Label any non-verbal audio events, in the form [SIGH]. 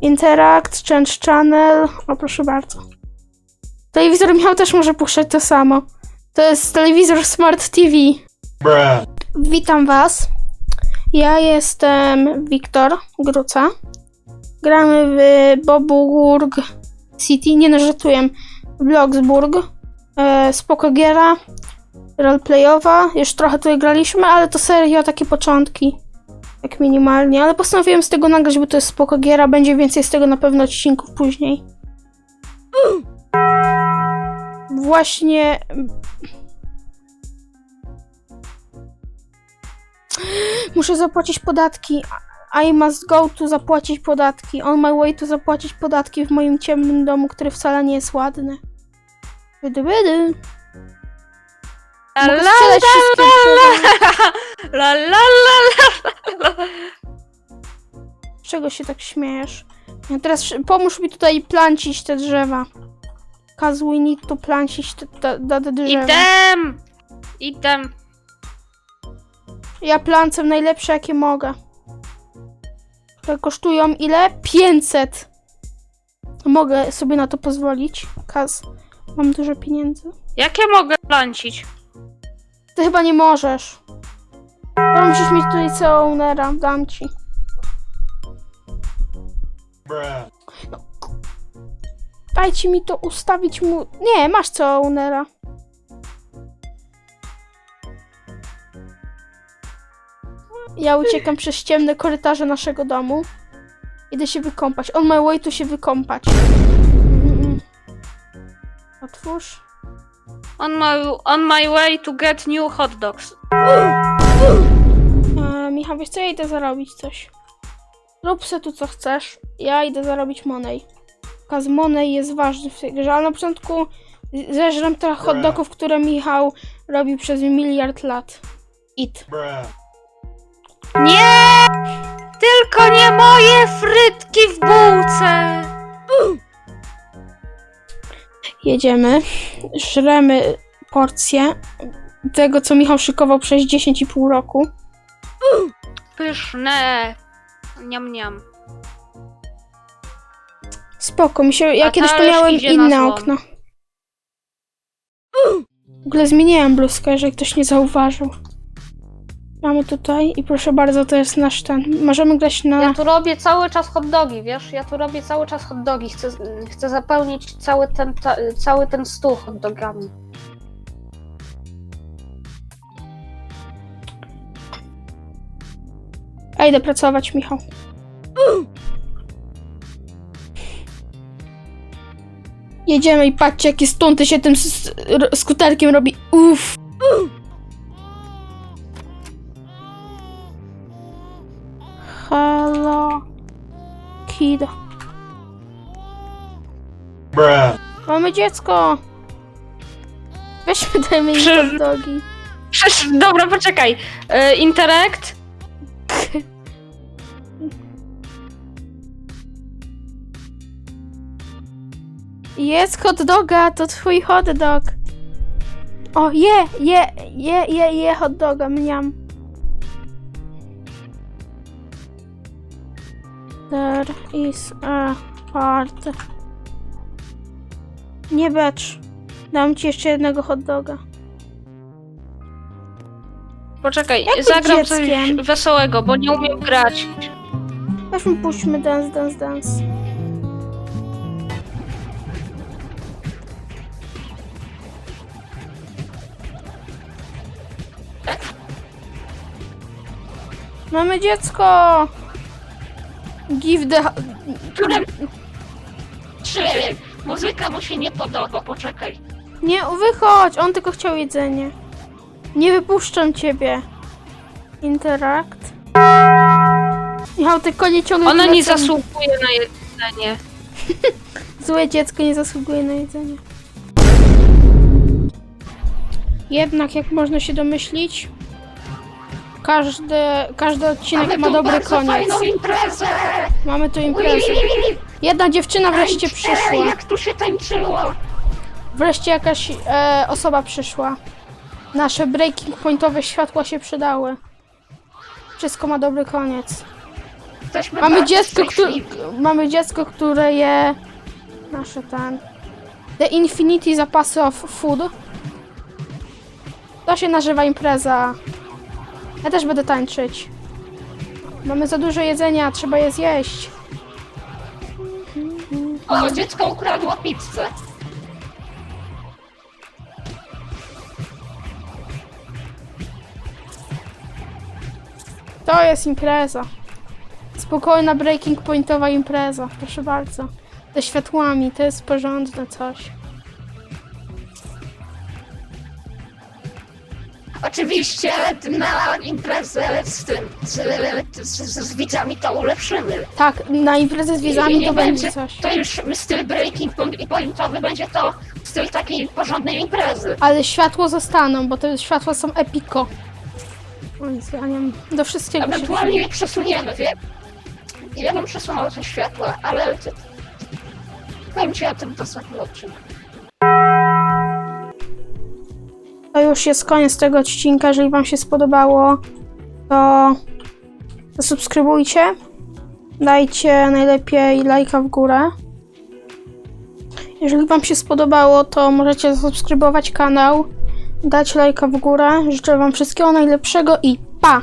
Interact, Change Channel. O, proszę bardzo. Telewizor miał też może puszczać to samo. To jest telewizor Smart TV. Bruh. Witam Was. Ja jestem Wiktor Gruca. Gramy w Boburg City. Nie narzatuję. Bloxburg. E, spoko giera. Roleplayowa. Już trochę tutaj graliśmy, ale to serio takie początki. Tak minimalnie. Ale postanowiłem z tego nagrać, bo to jest spoko giera. Będzie więcej z tego na pewno odcinków później. Właśnie Muszę zapłacić podatki. I must go to zapłacić podatki. On my way to zapłacić podatki w moim ciemnym domu, który wcale nie jest ładny. Bydy, bydy. Mogę la sprzedać [LAUGHS] drzewa. la la la la. Czego się tak śmiejesz? Ja teraz pomóż mi tutaj plancić te drzewa. We need to plancić te, te, te, te drzewa. Idem! Idem. Ja plancę najlepsze jakie mogę. Które kosztują ile? 500. Mogę sobie na to pozwolić. Kaz. Mam dużo pieniędzy. Jak ja mogę plancić? Ty chyba nie możesz. To musisz mieć tutaj całą nera. Dam ci. Bruh. Dajcie mi to ustawić mu. Nie, masz całą nera. Ja uciekam przez ciemne korytarze naszego domu. Idę się wykąpać. On my way tu się wykąpać. Mm. Otwórz. On my, on my way to get new hot dogs. Michał, wiesz co, ja idę zarobić coś. Rób se tu co chcesz. Ja idę zarobić monej. Kaz monej jest ważny w tej grze, ale na początku zeżrem trochę hot dogów, które Michał robi przez miliard lat. It. Nie! Tylko nie moje frytki w bułce! Jedziemy. Żremy porcję tego, co Michał szykował przez 10,5 roku. Pyszne. Niam niam. Spoko, mi się. Ja A kiedyś tu talerz miałem idzie na inne złom. okno. W ogóle zmieniłem bluzkę, jeżeli ktoś nie zauważył. Mamy tutaj i proszę bardzo, to jest nasz ten. Możemy grać na. Ja tu robię cały czas hot dogi, wiesz? Ja tu robię cały czas hot dogi. Chcę, chcę zapełnić cały ten, ta, cały ten stół hot dogami. A idę pracować, Michał. Jedziemy i patrzcie, jakie stunty się tym skuterkiem robi. Uff. Hello. Kid. Bruh. Mamy dziecko. Weźmy dajmy im hot dogi. Przecież, dobra, poczekaj. E, Interact? Jest hot doga, to twój hot dog. O, je, je, je, je, je hot doga, mniam. There is a part. Nie becz. Dam ci jeszcze jednego hot doga. Poczekaj, Jakim zagram dzieckiem? coś wesołego, bo nie umiem grać. Weźmy, puśćmy dance, dance, dance. Mamy dziecko! Give the... Trzy! Muzyka mu się nie podoba, poczekaj. Nie, wychodź! On tylko chciał jedzenie. Nie wypuszczam ciebie. Interact. Michał, te konie ciągle Ona nie zasługuje na jedzenie. [LAUGHS] Złe dziecko nie zasługuje na jedzenie. Jednak, jak można się domyślić, każdy, każdy odcinek ma dobry koniec. imprezę! Mamy tu imprezę. Jedna dziewczyna wreszcie przyszła. Jak tu się tańczyło! Wreszcie jakaś e, osoba przyszła. Nasze breaking pointowe światła się przydały. Wszystko ma dobry koniec. Jesteśmy Mamy bardzo dziecko, które, szczęśliwi. mamy dziecko, które je nasze ten The Infinity zapasy of food. To się nazywa impreza. Ja też będę tańczyć. Mamy za dużo jedzenia, trzeba je zjeść. O, dziecko ukradło pizzę. To jest impreza. Spokojna breaking pointowa impreza, proszę bardzo. Ze światłami, to jest porządne coś. Oczywiście na imprezę z tym, z, z, z, z widzami to ulepszymy. Tak, na imprezę z widzami to będzie coś. To już styl breaking i pointowy będzie to styl takiej porządnej imprezy. Ale światło zostaną, bo te światła są epiko. Moim zdaniem. Do wszystkiego się Ewentualnie je przesuniemy, wie? Ja bym przesunął te światła, ale powiem ci o tym w następnym odcinku. To już jest koniec tego odcinka. Jeżeli Wam się spodobało, to zasubskrybujcie. Dajcie najlepiej lajka w górę. Jeżeli Wam się spodobało, to możecie zasubskrybować kanał, dać lajka w górę. Życzę Wam wszystkiego najlepszego i pa!